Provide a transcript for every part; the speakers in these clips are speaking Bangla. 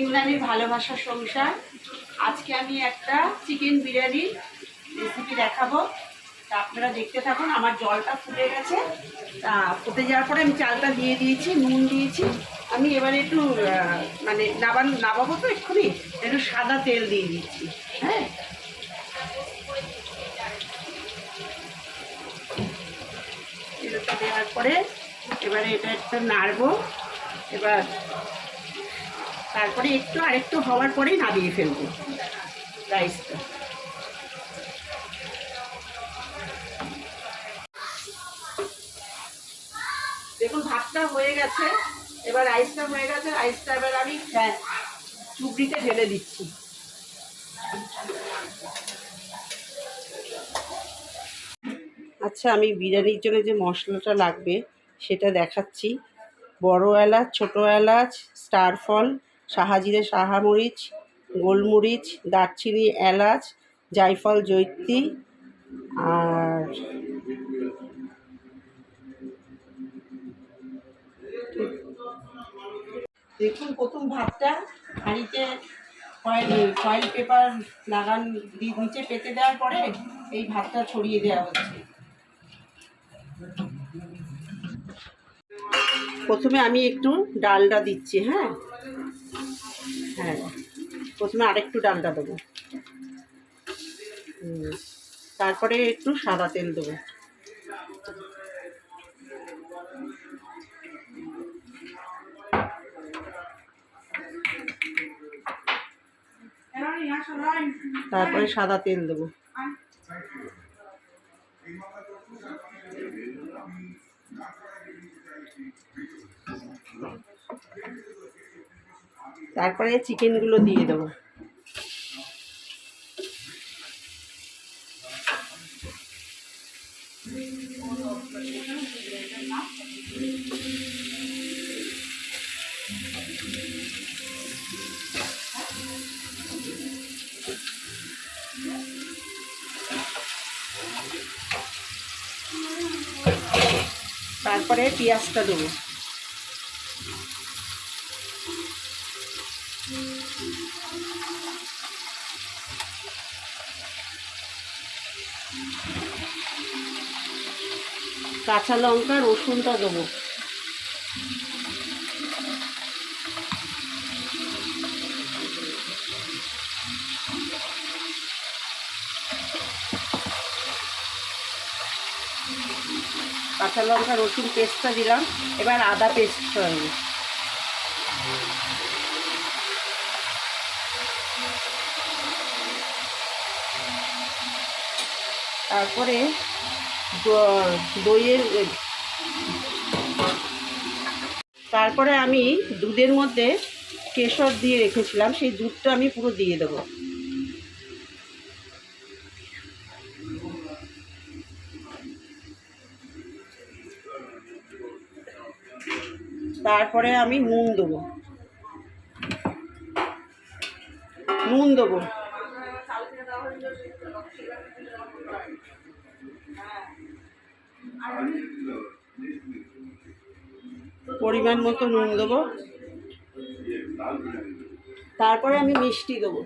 ইমরানির ভালোবাসা সংসার। আজকে আমি একটা চিকেন বিরিয়ানি রেসিপি দেখাবো। তা আপনারা দেখতে থাকুন, আমার জলটা ফুটে গেছে। তা ফুটে যাওয়ার পরে আমি চালটা দিয়ে দিয়েছি, নুন দিয়েছি। আমি এবারে একটু মানে নাবান, নাবাবো তো এক্ষুনি, একটু সাদা তেল দিয়ে দিচ্ছি হ্যাঁ? দেওয়ার পরে এবারে এটা একটু নাড়বো। এবার তারপরে একটু আরেকটু হওয়ার পরেই নামিয়ে ফেলব রাইসটা। দেখুন ভাতটা হয়ে গেছে এবার রাইসটা হয়ে গেছে রাইসটা এবার আমি হ্যাঁ, চুবড়িতে ঢেলে দিচ্ছি। আচ্ছা আমি বিরিয়ানির জন্য যে মশলাটা লাগবে সেটা দেখাচ্ছি। বড় এলাচ ছোটো এলাচ স্টার ফল শাহাজিরে সাহামরিচ, গোলমরিচ, দারচিনি, এলাচ, জায়ফল, জৈত্রী আর দেখুন প্রথম ভাতটা হাঁড়িতে ফয়েল ফয়েল পেপার লাগান নিচে পেতে দেওয়ার পরে এই ভাতটা ছড়িয়ে দেওয়া হচ্ছে। প্রথমে আমি একটু ডালটা দিচ্ছি হ্যাঁ? হ্যাঁ প্রথমে আরেকটু ডালটা দেবো। তারপরে একটু সাদা তেল দেবো। তারপরে সাদা তেল দেবো। তারপরে চিকেনগুলো দিয়ে দেবো। তারপরে পেঁয়াজটা দেবো। কাঁচা লঙ্কা রসুনটা দেবো। কাঁচা লঙ্কা রসুন পেস্টটা দিলাম। এবার আদা পেস্ট দেবো তারপরে দইয়ের তারপরে আমি দুধের মধ্যে কেশর দিয়ে রেখেছিলাম, সেই দুধটা আমি পুরো দিয়ে দেবো। তারপরে আমি নুন দেবো। নুন দেবো। পরিমাণ মতো নুন দেবো। তারপরে আমি মিষ্টি দেবো।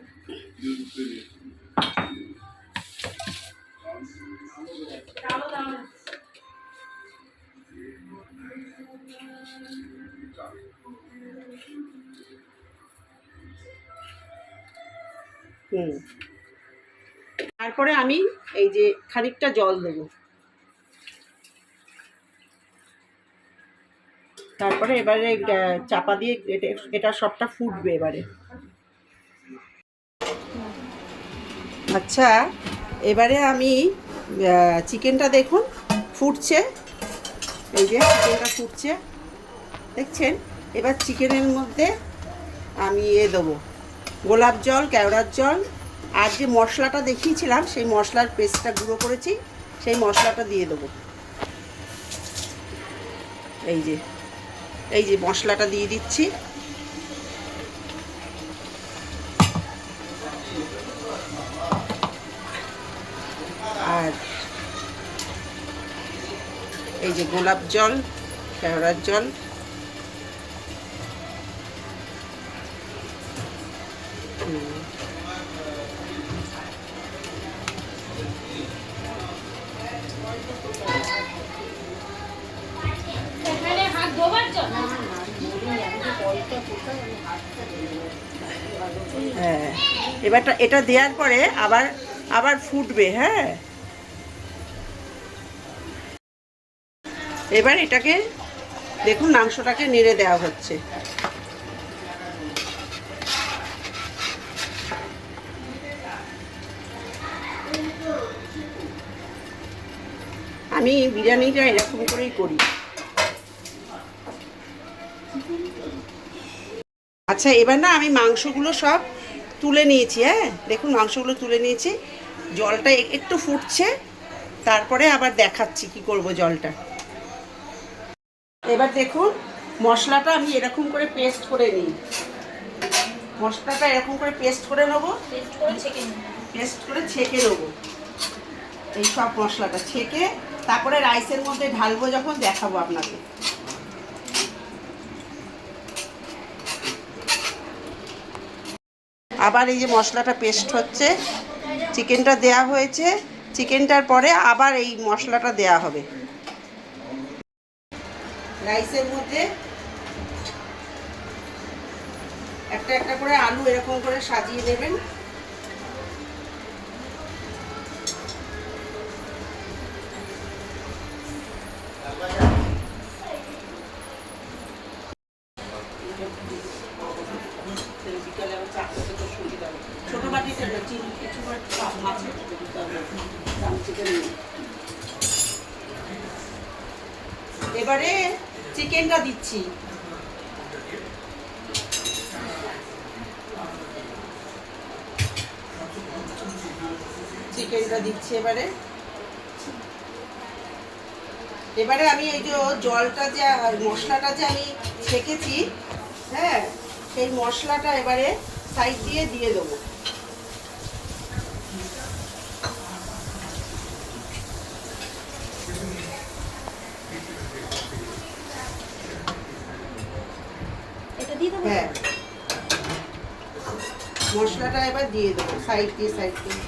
হুম। তারপরে আমি এই যে খানিকটা জল দেবো। তারপরে এবারে চাপা দিয়ে এটা- সবটা ফুটবে এবারে। আচ্ছা এবারে আমি চিকেনটা দেখুন, ফুটছে। এই যে, চিকেনটা ফুটছে। দেখছেন? এবার চিকেনের মধ্যে আমি এ দেবো, গোলাপ জল, কেওড়ার জল। আর যে মশলাটা দেখিয়েছিলাম, সেই মশলার পেস্টটা গুঁড়ো করেছি, সেই মশলাটা দিয়ে দেবো। এই যে এই যে মশলাটা দিয়ে দিচ্ছি। আর এই যে গোলাপ জল কেওড়ার জল। ধোবার হ্যাঁ এবারটা এটা দেওয়ার পরে আবার আবার ফুটবে হ্যাঁ। এবার এটাকে, দেখুন মাংসটাকে নেড়ে দেওয়া হচ্ছে। আমি বিরিয়ানিটা এরকম করেই করি। আচ্ছা এবার না আমি মাংসগুলো সব তুলে নিয়েছি হ্যাঁ? দেখুন মাংসগুলো তুলে নিয়েছি। জলটা একটু ফুটছে তারপরে আবার দেখাচ্ছি কি করব জলটা। এবার দেখুন মশলাটা আমি এরকম করে পেস্ট করে নিই। মশলাটা এরকম করে পেস্ট করে নেব। পেস্ট করে ছেঁকে নেব। এই সব মশলাটা ছেঁকে তারপরে রাইসের মধ্যে ঢালবো যখন দেখাবো আপনাকে আবার এই যে মশলাটা পেস্ট হচ্ছে চিকেনটা দেয়া হয়েছে চিকেনটার পরে আবার এই মশলাটা দেয়া হবে। রাইসের মধ্যে একটা একটা করে আলু এরকম করে সাজিয়ে দেবেন এবারে চিকেনটা দিচ্ছি। চিকেনটা দিচ্ছি এবারে। এবারে আমি এই যে জলটা যে মশলাটা যে আমি ছেঁকেছি হ্যাঁ সেই মশলাটা এবারে সাইড দিয়ে দিয়ে দেবো। হ্যাঁ। মশলাটা এবার দিয়ে দেবো সাইড দিয়ে সাইড দিয়ে।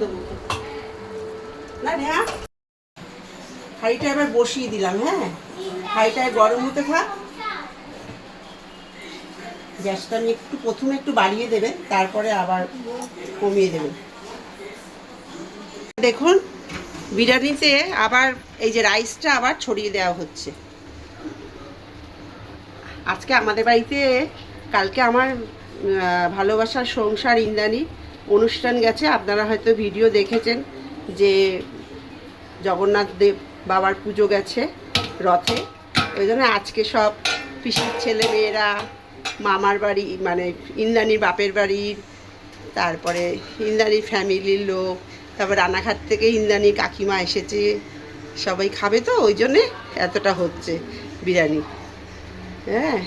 দেবো। না হাঁড়িটা এবার বসিয়ে দিলাম হ্যাঁ? হাঁড়িটায় গরম হতে থাক। গ্যাসটা আমি একটু প্রথমে একটু বাড়িয়ে দেবেন, তারপরে আবার কমিয়ে দেবেন। দেখুন, বিরিয়ানিতে আবার এই যে রাইসটা আবার ছড়িয়ে দেওয়া হচ্ছে। আজকে আমাদের বাড়িতে, কালকে আমার ভালোবাসার সংসার ইন্দানি অনুষ্ঠান গেছে। আপনারা হয়তো ভিডিও দেখেছেন যে জগন্নাথ দেব বাবার পুজো গেছে রথে। ওই জন্য আজকে সব পিসির ছেলে মেয়েরা মামার বাড়ি মানে ইন্দ্রাণীর বাপের বাড়ির তারপরে ইন্দ্রাণীর ফ্যামিলির লোক, তারপর রানাঘাট থেকে ইন্দ্রাণী কাকিমা এসেছে। সবাই খাবে তো, ওই জন্যে এতটা হচ্ছে বিরিয়ানি। হ্যাঁ।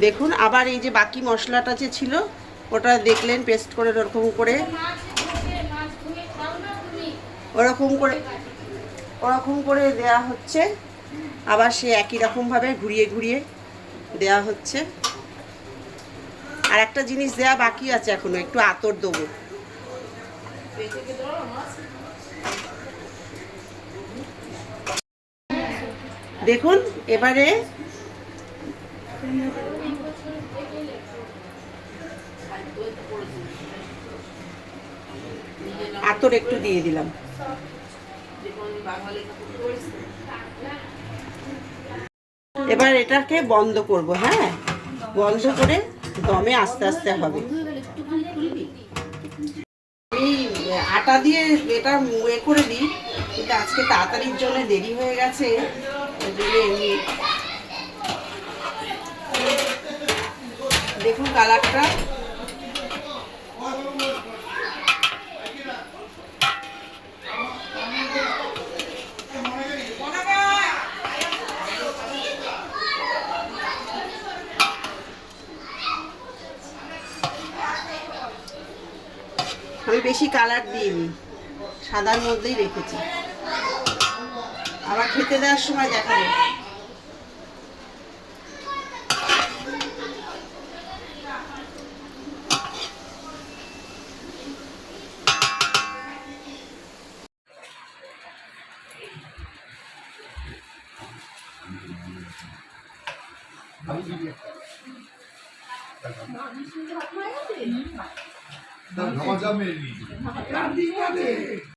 দেখুন, আবার এই যে বাকি মশলাটা যে ছিল, ওটা দেখলেন, পেস্ট করে ওরকম করে। ওরকম করে ওরকম করে দেয়া হচ্ছে। আবার সে একই রকমভাবে ঘুরিয়ে ঘুরিয়ে দেয়া হচ্ছে। আর একটা জিনিস দেয়া বাকি আছে এখনও, একটু আতর দেবো। দেখুন, এবারে আতর একটু দিয়ে দিলাম। এবার এটাকে বন্ধ করব হ্যাঁ? বন্ধ করে দমে আস্তে আস্তে হবে। আটা দিয়ে এটা এ করে দিই, কিন্তু আজকে তাড়াতাড়ির জন্য দেরি হয়ে গেছে দেখুন কালারটা। আমি বেশি কালার দিইনি। সাদার মধ্যেই রেখেছি। আবার খেতে দেওয়ার সময় দেখাবো। মজা মেয়ে